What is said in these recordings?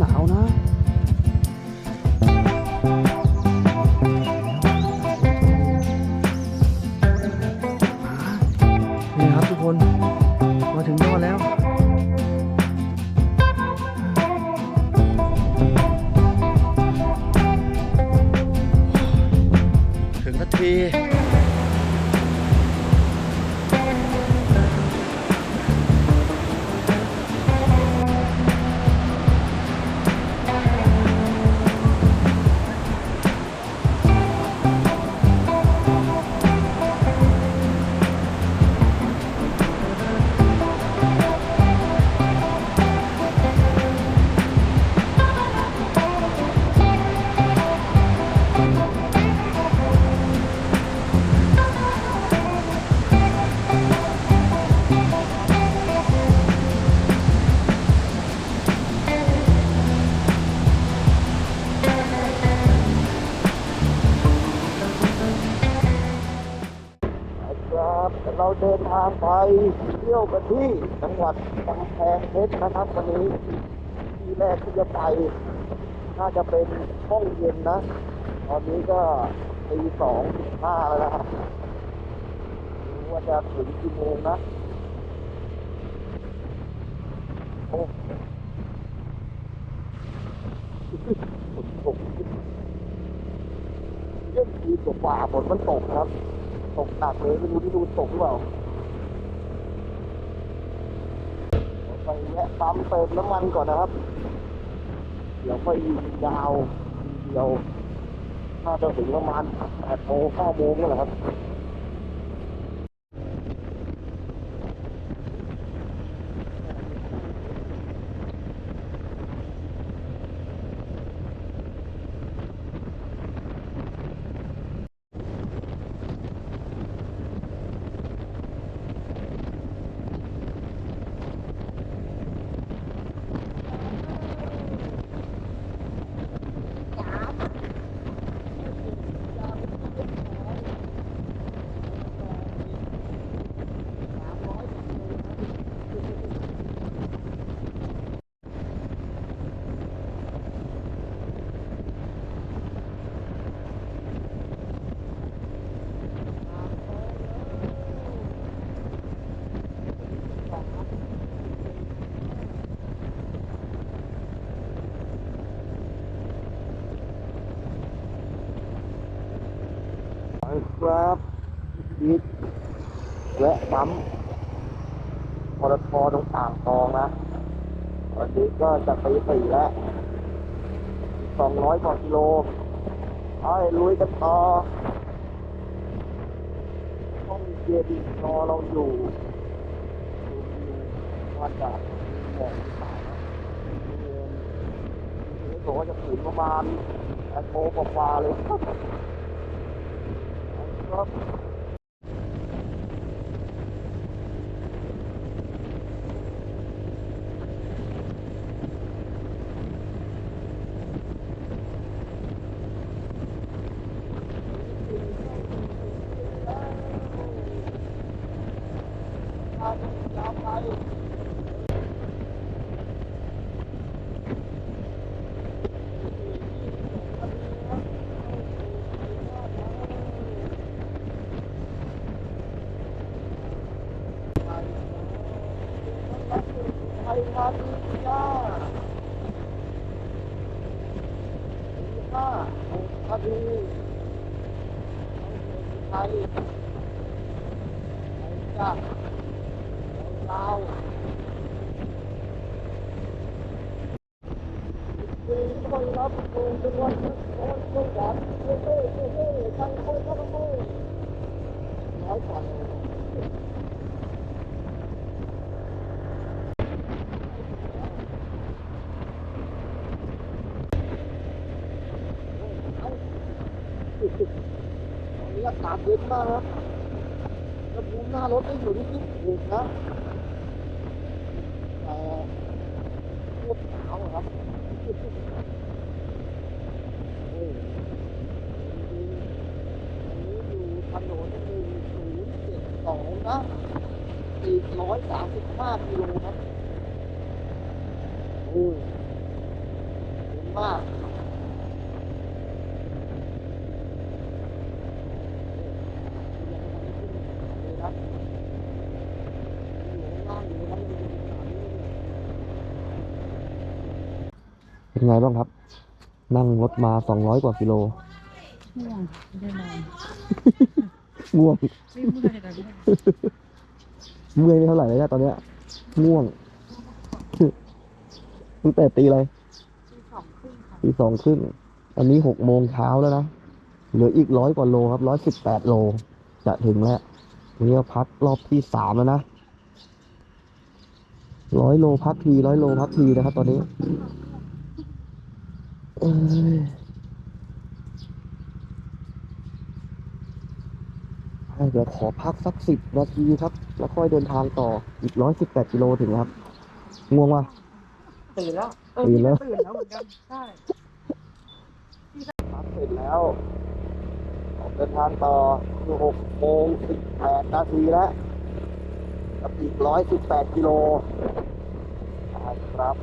หนาวนะ เที่ยวกันที่จังหวัดกำแพงเพชรนะครับวันนี้ที่แรกที่จะไปน่าจะเป็นห้องเย็นนะ ตอนนี้ก็ตีสองห้าแล้วนะครับว่าจะถึงกี่โมงนะโอ้ฝนตกเรื่องคืนกว่าฝนมันตกครับ ตกหนักเลยไม่รู้ที่ดูตกหรือเปล่า ไปแวะปั๊มเติมน้ำมันก่อนนะครับ เดี๋ยวไปยาวเดียวน่าจะถึงประมาณ8โมงเก้าโมงนี่แหละครับอีทแวะปั๊มปตทตรงอ่างทองนะวันนี้ก็จะไปสี่แล้วสองร้อยกว่ากิโลเอาให้ลุยกันต่อห้องเย็นรอเราอยู่ดูว่าจะมีหมอกหรือเปล่านะนี่บอกว่าจะถึงประมาณแปดโมกว่าเลยครับ ครับไทยมาดีจ้าห้าหกนาทีไทยไทยจ้าลาวดีคนรับคุณทุกวันทุกคนทุกวันเฮ้ยเฮ้ยเฮ้ยเฮ้ยทั้งคนทั้งคนน้อยกว่า ตอนนี้อากาศเย็นมากครับอุณหภูมิหน้ารถได้อยู่ที่ยี่สิบหกนะ 5กิโลครับโอ้ยเห็นมากเป็นไงบ้างครับ นั่งรถมาสองร้อยกว่ากิโลง่วงไม่ได้นอนง่วง เมื่อยไม่เท่าไหร่เลยนะตอนเนี้ยง่วง ตั้งแต่ตีอะไรที่สองครึ่งค่ะตีสองครึ่งอันนี้หกโมงเช้าแล้วนะ เหลืออีกร้อยกว่าโลครับร้อยสิบแปดโล จะถึงแล้ววันนี้ก็พักรอบที่สามแล้วนะร้อยโลพักทีร้อยโลพักทีนะครับตอนนี้ เอ้ยให้เดี๋ยวขอพักสักสิบนาทีครับ แล้วค่อยเดินทางต่ออีกร้อยสิบแปดกิโลถึงครับง่วงวะตื่นแล้วตื่นแล้วตื่นแล้วเหมือนกันใช่พักเสร็จแล้วออกเดินทางต่อคือหกโมงสิบแปดนาทีแล้วกับอีกร้อยสิบแปดกิโลใช่ครับ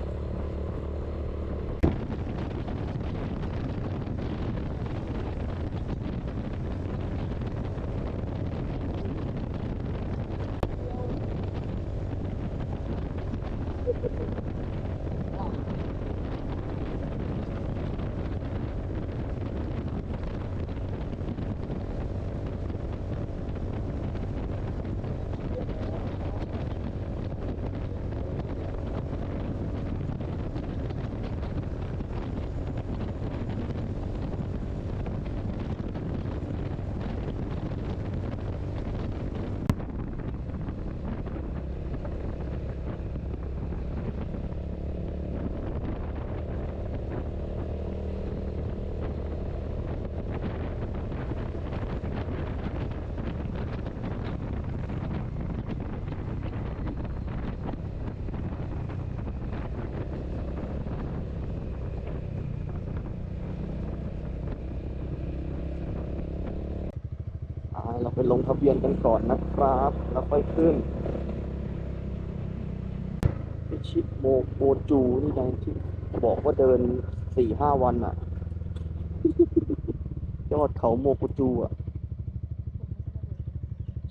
ลงทะเบียนกันก่อนนะครับ แล้วค่อยขึ้นพิชิตโมโมจูนี่ไงที่บอกว่าเดินสี่ห้าวันอะ ยอดเขาโมกุจูอะ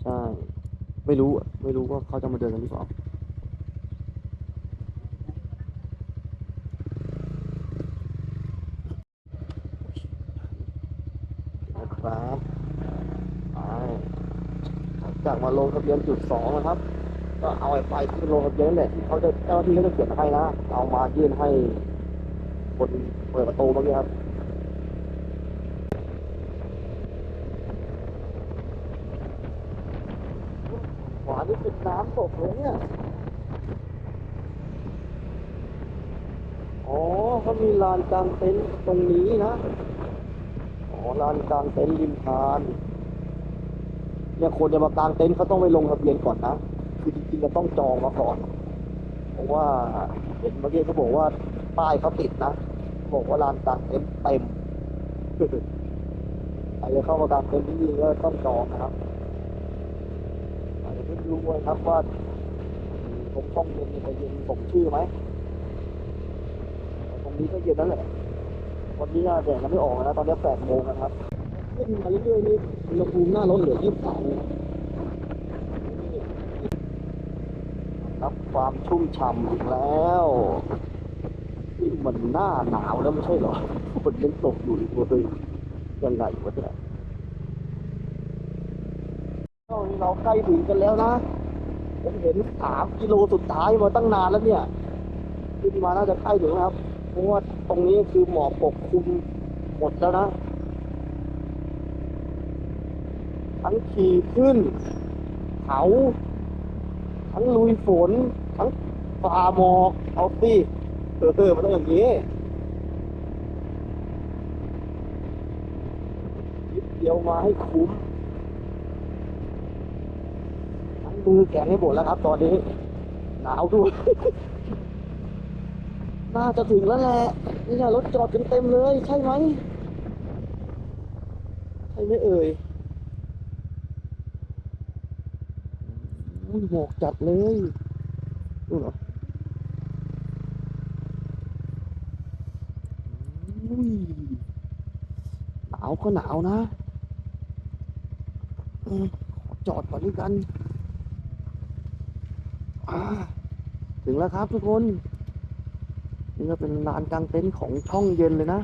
ใช่ ไม่รู้อะไม่รู้ว่าเขาจะมาเดินกันหรือเปล่านะครับ จากมาลงทะเบียนจุดสองนะครับ ก็เอาไอ้ไปที่ลงทะเบียนนั่นแหละที่เขาจะเจ้าหน้าที่เขาจะเขียนให้นะ เอามายื่นให้คนเปิดประตูเมื่อกี้ครับขวานี่เป็นน้ำตกเลยเนี่ยอ๋อเขามีลานกลางเต็นท์ตรงนี้นะ อ๋อลานกลางเต็นท์ริมทาน เนี่ยคนจะมากางเต็นท์เขาต้องไปลงทะเบียนก่อนนะ คือจริงๆจะต้องจองมาก่อน เพราะว่าเห็นเมื่อกี้เขาบอกว่าป้ายเขาติดนะ บอกว่าลานกางเต็นท์เต็มใครจะเข้ามากางเต็นท์ที่นี่ก็ต้องจองนะครับอาจจะไม่รู้เลยครับว่าตรงช่องเย็นจะเย็นสมชื่อไหมแต่ตรงนี้ก็เย็นนั่นแหละวันนี้แดดยังไม่ออกนะตอนนี้แปดโมงนะครับ ขึ้นมาเรื่อยๆนี่อุณหภูมิหน้ารถเหลือยี่สิบสามรับความชุ่มฉ่ำอีกแล้วนี่มันหน้าหนาวแล้วไม่ใช่เหรอฝนยังตกอยู่อีกเลยยังไงวะเนี่ยเอ้านี่เราใกล้ถึงกันแล้วนะผมเห็นสามกิโลสุดท้ายมาตั้งนานแล้วเนี่ย ขึ้นมาน่าจะใกล้ถึงแล้วครับ เพราะว่าตรงนี้คือหมอกปกคลุมหมดแล้วนะ ทั้งขี่ขึ้น เขา ทั้งลุยฝน ทั้งฝ่าหมอกเอาสิเออเออมันต้องอย่างนี้นิดเดียวมาให้คุ้มทั้งมือแขนให้หมดแล้วครับ ตอนนี้ หนาวด้วย น่าจะถึงแล้วแหละนี่ไงรถจอดกันเต็มเลย ใช่ไหมใช่ไหมเอ่ย อุ้ยหมอกจัดเลยดูเหรออุ้ยหนาวก็หนาวนะอจอดก่อนด้วยกันถึงแล้วครับทุกคน นี่ก็เป็นลานกลางเต็นท์ของช่องเย็นเลยนะ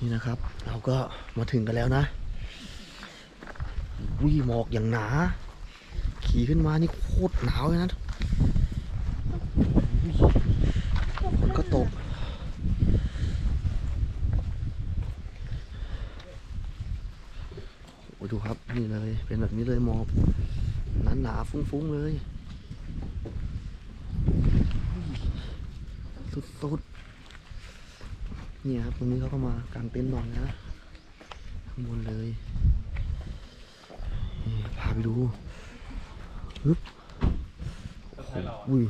นี่นะครับ เราก็มาถึงกันแล้วนะ วิ่หมอกอย่างหนา ขี่ขึ้นมานี่โคตรหนาวเลยนะฝนก็ตก โอ้ดูครับนี่เลย เป็นแบบนี้เลยหมอกหนาหนาๆฟุ้งๆเลย สุดๆ เนี่ยครับตรงนี้เขาก็มากางเต็นท์นอนนะข้างบนเลย ไปดูฮึบโอ้โหอุ้ย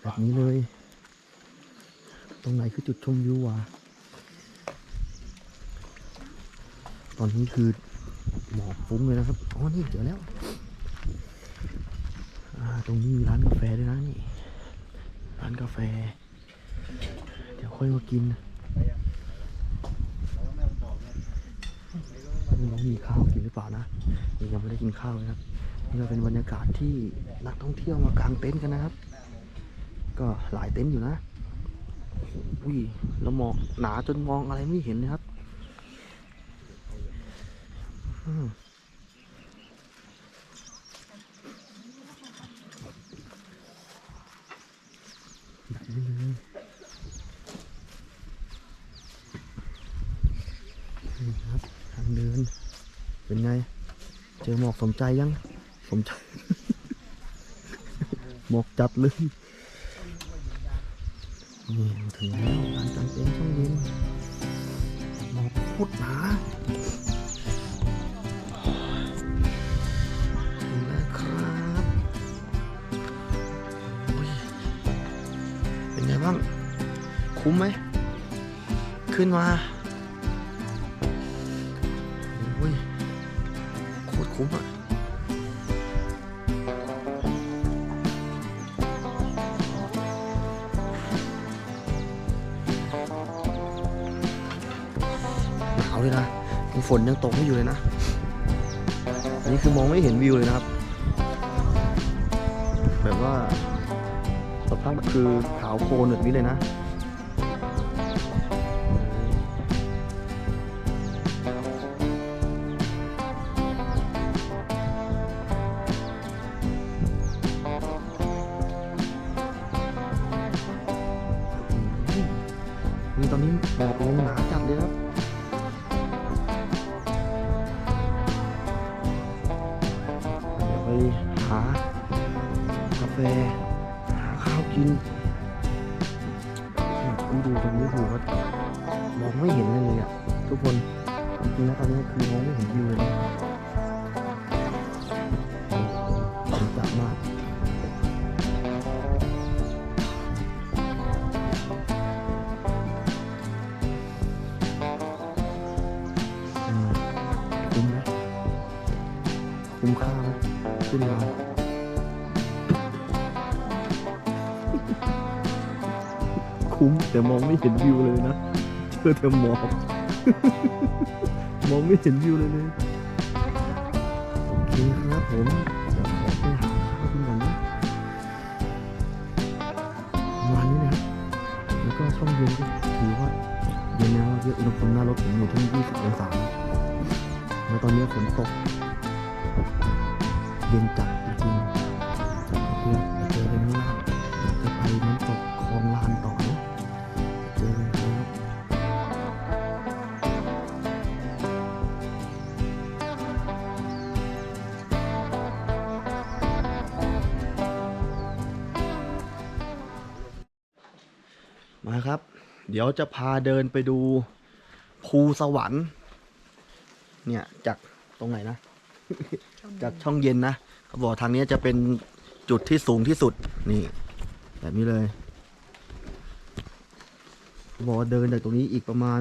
แบบนี้เลย ตรงไหนคือจุดชมวิววะตอนนี้คือหมอกฟุ้งเลยนะครับ อ๋อ นี่เจอแล้วอ่าตรงนี้มีร้านกาแฟด้วยนะนี่ ร้านกาแฟ เดี๋ยวค่อยมากินไม่รู้มี ข้าวกินหรือเปล่านะนี่ยังไม่ได้กินข้าวนะครับนี่ก็เป็นบรรยากาศที่นักท่องเที่ยวมากางเต็นท์กันนะครับ ก็หลายเต็นท์อยู่นะอุ้ยแล้วหมอกหนาจนมองอะไรไม่เห็นเลยครับอืมแบบนี้เลยนี่ครับทางเดิน เป็นไง เจอหมอกสม ใจยัง สมใจ หมอกจัดเลย นี่มถึงแล้วร้านกางเต็นช่องเย็นหมอกโคตรหนาถึงแล้วครับเป็นไงบ้าง คุ้มไหม ขึ้นมา ฝนยังตกไม่อยู่เลยนะอันนี้คือมองไม่เห็นวิวเลยนะครับ แบบว่าสภาพคือขาวโพลนแบบนี้เลยนะนี่ตอนนี้หมอกลงหนาจัดเลยครับ แต่มองไม่เห็นวิวเลยนะเจอแต่หมอกมองไม่เห็นวิวเลยเลยโอเคครับผมเดี๋ยวขอไปหาข้าวกินก่อนนะประมาณนี้นะครับแล้วก็ช่องเย็นก็ถือว่าเย็นแล้วเยอะอุณหภูมิหน้ารถผมอยู่ที่ 20องศาแล้วตอนนี้ฝนตก เย็นจัด ดี๋ยวจะพาเดินไปดูภูสวรรค์ เนี่ยจากตรงไหนนะ จากช่องเย็นนะเขาบอกทางนี้จะเป็นจุดที่สูงที่สุดนี่ แบบนี้เลยเขาบอกว่าเดินจากตรงนี้อีกประมาณ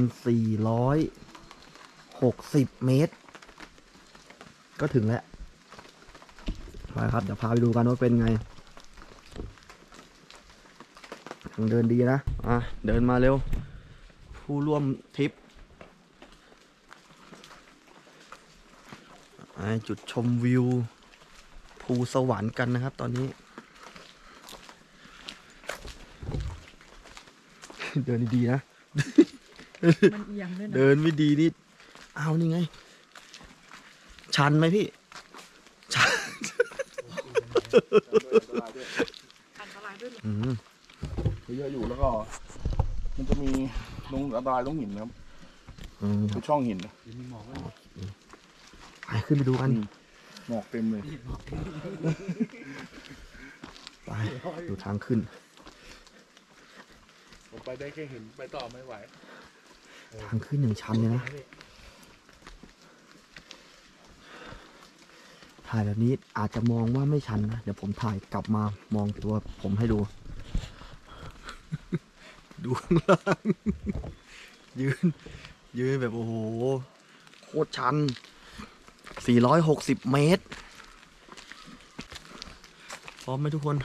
460 เมตร ก็ถึงแล้วไปครับเดี๋ยวพาไปดูกันว่าเป็นไง ทางเดินดีนะ อะ เดินมาเร็ว ผู้ร่วมทริปไปจุดชมวิว ภูสวรรค์กันนะครับตอนนี้ เดินดีๆนะ มันเอียงด้วยนะ เดินไม่ดีนี่ เอานี่ไง ชันไหมพี่ ชันอันตรายด้วยเหรออืม เยอะอยู่แล้วก็ มันจะมีลงอันตรายลงหินนะครับอืมเป็นช่องหินนะไปขึ้นไปดูกันหมอกเต็มเลยไปดูทางขึ้น ผมไปได้แค่เห็นไปต่อไม่ไหว ทางขึ้นอย่างชันเลยนะถ่ายแบบนี้อาจจะมองว่าไม่ชันนะ เดี๋ยวผมถ่ายกลับมามองตัวผมให้ดู ดูข้างล่าง ยืน ยืนแบบโอ้โห โคตรชัน 460 เมตร พร้อมไหมทุกคน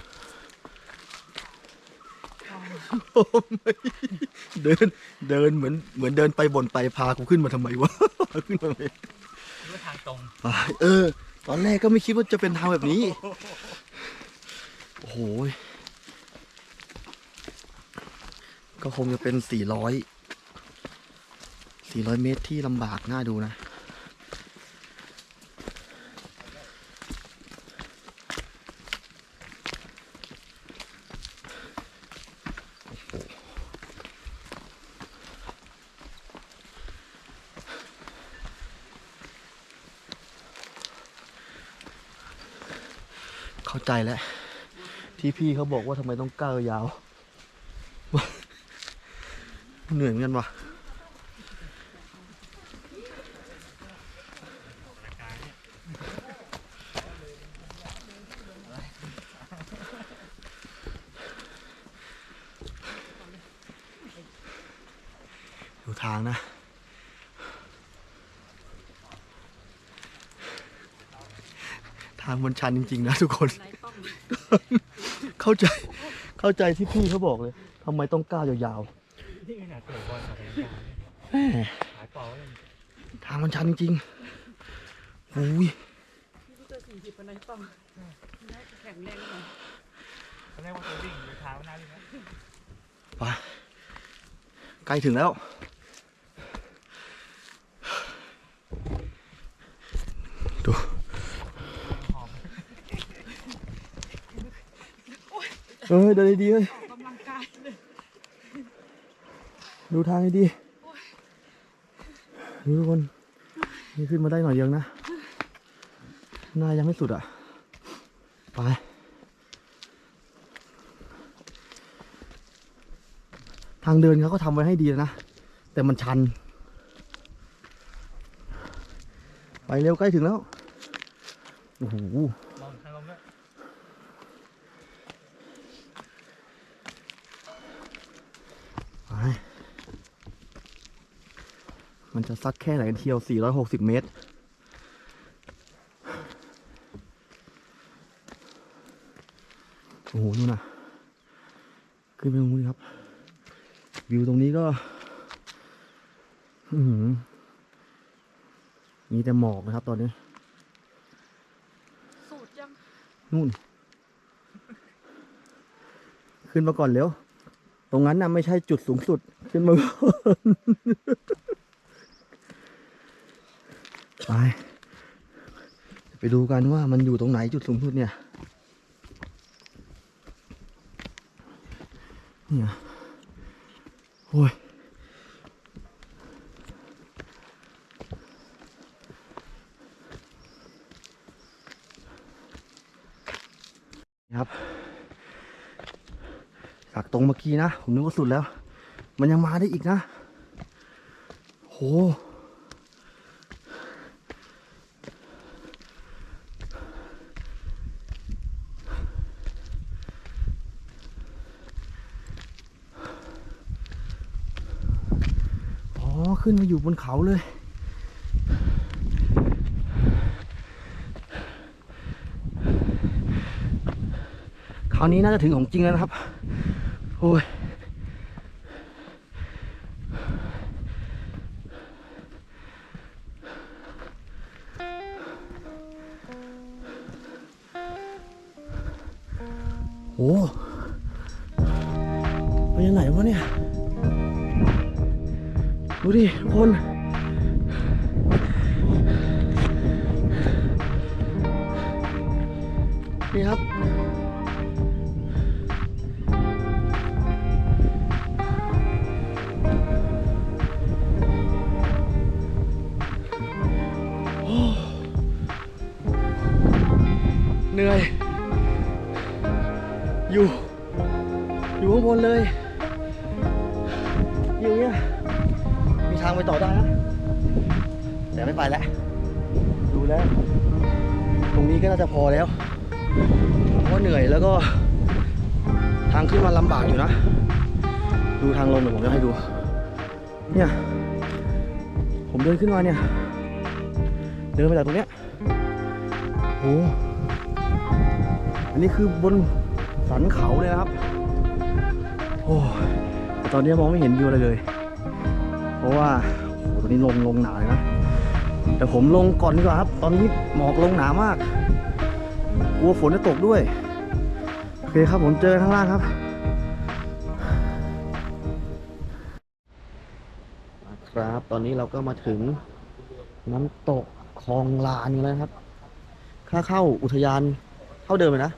เดิน เดินเหมือน เหมือนเดินไปบนไปพากูขึ้นมาทำไมวะ ขึ้นมาทำไมว่าทางตรงไปเออ ตอนแรกก็ไม่คิดว่าจะเป็นทางแบบนี้ โอ้โห ก็คงจะเป็นสี่ร้อยสี่ร้อยเมตรที่ลำบากน่าดูนะเข้าใจแล้ว ที่พี่เขาบอกว่าทำไมต้องก้าวยาว เหนื่อยเหมือนกันวะดูทางนะทางมันชันจริง ๆ นะทุกคนไรป้องเข้าใจเข้าใจที่พี่เขาบอกเลยทำไมต้องก้าวยาว นี่ขนาดเตะบอลกับแรงกายแหมหายเปล่าเลยทางมันชันจริงๆอุ้ยพี่ก็เจอสี่สิบปนไรป้องแข็งแรงหน่อยเขาเรียกว่าตัววิ่งหรือเท้าหน้าวิ่งนะไปใกล้ถึงแล้ว ดูเออเดินดีๆเลย ดูทางให้ดีดูทุกคนนี่ขึ้นมาได้หน่อยเดียวนะหน้ายังไม่สุดอะ ไป ทางเดินเขาก็ทำไว้ให้ดีแล้วนะ แต่มันชัน ไปเร็วใกล้ถึงแล้ว โอ้โห ลองทางลมด้วย ไปมัน จะซัดแค่ไหนกันเที่ยว 460 เมตร โอ้โหนู่นน่ะ ขึ้นไปตรงนู้นครับ วิวตรงนี้ก็อื้อหือมีแต่หมอกนะครับตอนนี้ สูตรยัง นู่น ขึ้นมาก่อนเร็วตรงนั้นน่ะไม่ใช่จุดสูงสุด ขึ้นมาก่อน ไป ไปดูกันว่ามันอยู่ตรงไหนจุดสูงสุดเนี่ยเนี่ยโอ้ยครับจากตรงเมื่อกี้นะ ผมนึกว่าสุดแล้ว มันยังมาได้อีกนะ โห อ๋อ ขึ้นมาอยู่บนเขาเลย คราวนี้น่าจะถึงของจริงแล้วนะครับ โอ้ย อยู่ อยู่ข้างบนเลยอยู่เนี่ยมีทางไปต่อได้นะแต่ไม่ไปแล้วดูแล้ว ตรงนี้ก็น่าจะพอแล้วเพราะว่าเหนื่อยแล้วก็ ทางขึ้นมาลำบากอยู่นะ ดูทางลงเดี๋ยวผมจะให้ดู เนี่ย ผมเดินขึ้นมาเนี่ย เดินมาจากตรงเนี้ยโอ้อันนี้คือบน สันเขาเลยนะครับ โอ้แต่ตอนนี้มองไม่เห็นวิวอะไรเลย เพราะว่าโอ้ตอนนี้ลงลงหนาเลยนะแต่ผมลงก่อนดีกว่าครับ ตอนนี้หมอกลงหนามากกลัวฝนจะตกด้วย โอเคครับผมเจอข้างล่างครับครับ ตอนนี้เราก็มาถึงน้ำตกคลองลานกันแล้วครับ ค่าเข้าอุทยานเท่าเดิมเลยนะ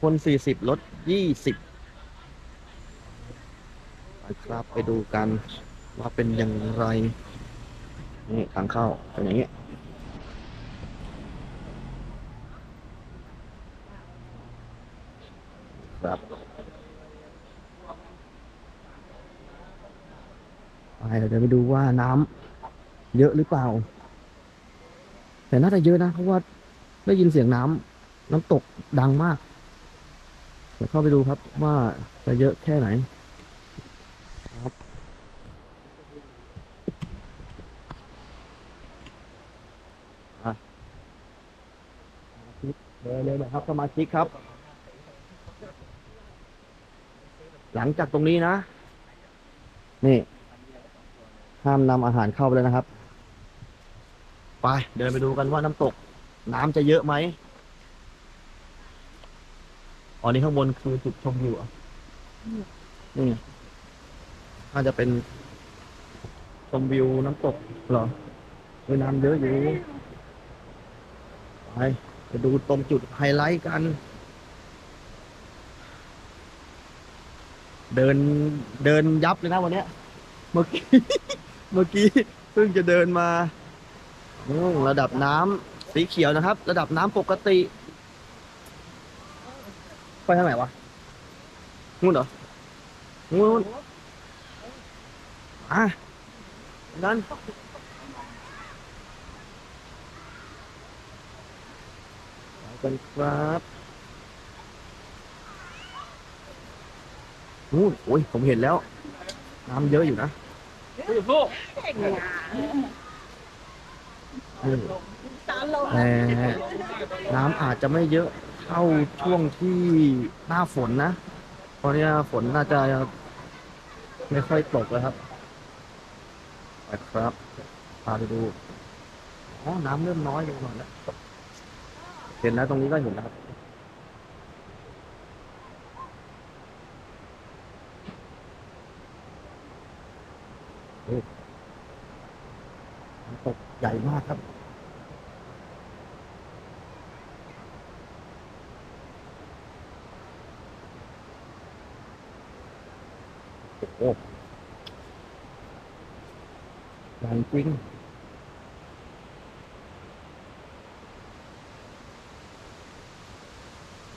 คนสี่สิบลดยี่สิบไปครับไปดูกันว่าเป็นอย่างไร นี่ทางเข้าเป็นอย่างนี้ครับไปเราจะไปดูว่าน้ำเยอะหรือเปล่า แต่น่าจะเยอะนะ เพราะว่าได้ยินเสียงน้ำน้ำตกดังมาก เดี๋ยวเข้าไปดูครับว่าจะเยอะแค่ไหนครับเลยเลยนะครับสมาชิกครับ หลังจากตรงนี้นะ นี่ห้ามนำอาหารเข้าไปเลยนะครับ ไป เดินไปดูกันว่าน้ำตก น้ำจะเยอะไหม อ๋อนี่ข้างบนคือจุดชมวิวเหรอะนี่ไงน่าจะเป็นชมวิวน้ำตกเหรอเออน้ำเยอะอยู่ไปไปดูตรงจุดไฮไลท์กัน เดินเดินยับเลยนะวันเนี้ย เมื่อกี้ เมื่อกี้เพิ่งจะเดินมาอืมระดับน้ำสีเขียวนะครับ ระดับน้ำปกติ ไปทางไหนวะนู่นเหรอนู่นอะนั่นไปกันครับนู่นโอ้ย ผมเห็นแล้ว น้ำเยอะอยู่นะอืมแต่น้ำอาจจะไม่เยอะ เท่าช่วงที่หน้าฝนนะเพราะเนี้ยฝนน่าจะไม่ค่อยตกแล้วครับไปครับพาไปดูอ๋อน้ำเริ่มน้อยลงหน่อยแล้วเห็นแล้วตรงนี้ก็เห็นแล้วครับตกใหญ่มากครับ โอ้โหใหญ่จริง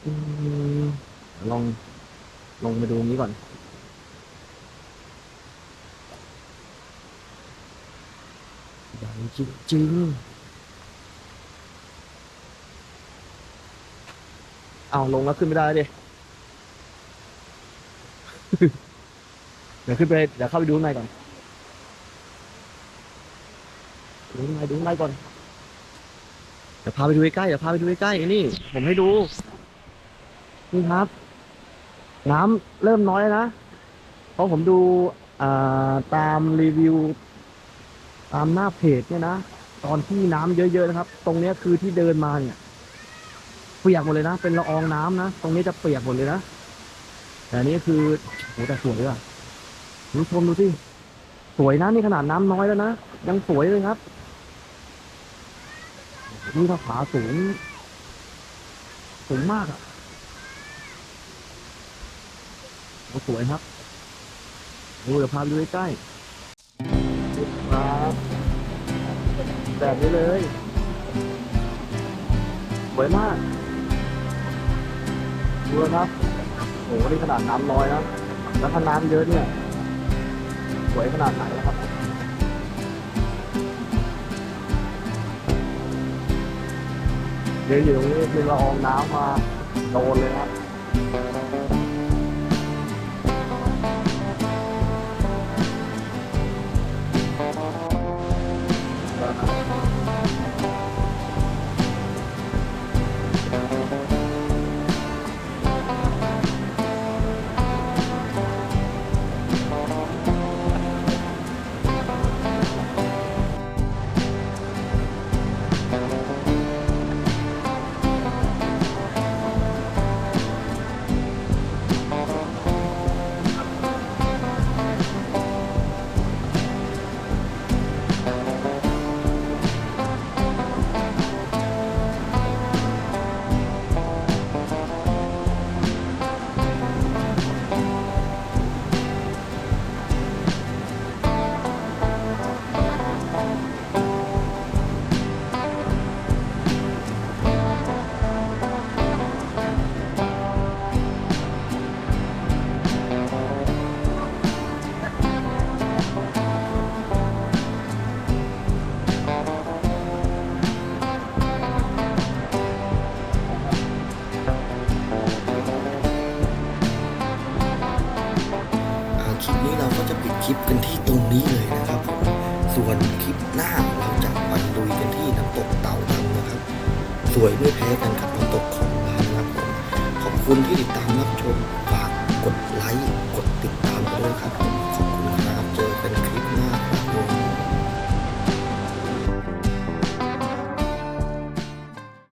อืมลองลงไปดูนี้ก่อนใหญ่จริงๆเอาลงแล้วขึ้นไม่ได้ดิ ดี๋ยวขึ้นไปเดี๋ยวเข้าไปดูข้างในก่อนดูข้างในดูข้างในก่อนเดี๋ยวพาไปดูใกล้เดี๋ยวพาไปดูใกล้ๆนี่ ผมให้ดูนี่ครับ น้ำเริ่มน้อยแล้วนะเพราะผมดูตามรีวิว ตามหน้าเพจเนี่ยนะตอนที่น้ำเยอะ ๆ นะครับ ตรงเนี้ยคือที่เดินมาเนี่ยเปียกหมดเลยนะ เป็นละอองน้ำนะ ตรงนี้จะเปียกหมดเลยนะ แต่อันนี้คือโหแต่สวยอะ คุณผู้ชมดูสิสวยนะนี่ขนาดน้ำน้อยแล้วนะยังสวยเลยครับนี่ถ้าผาสูง สูงมากอะสวยครับดูเดี๋ยวพาดูใกล้ครับแบบนี้เลยสวยมากดูนะครับโอ้โหนี่ขนาดน้ำน้อยนะแล้วถ้าน้ำเยอะเนี่ย สวยขนาดไหนนะครับเดี๋ยวอยู่ตรงนี้คือละอองน้ำมาโดนเลยครับ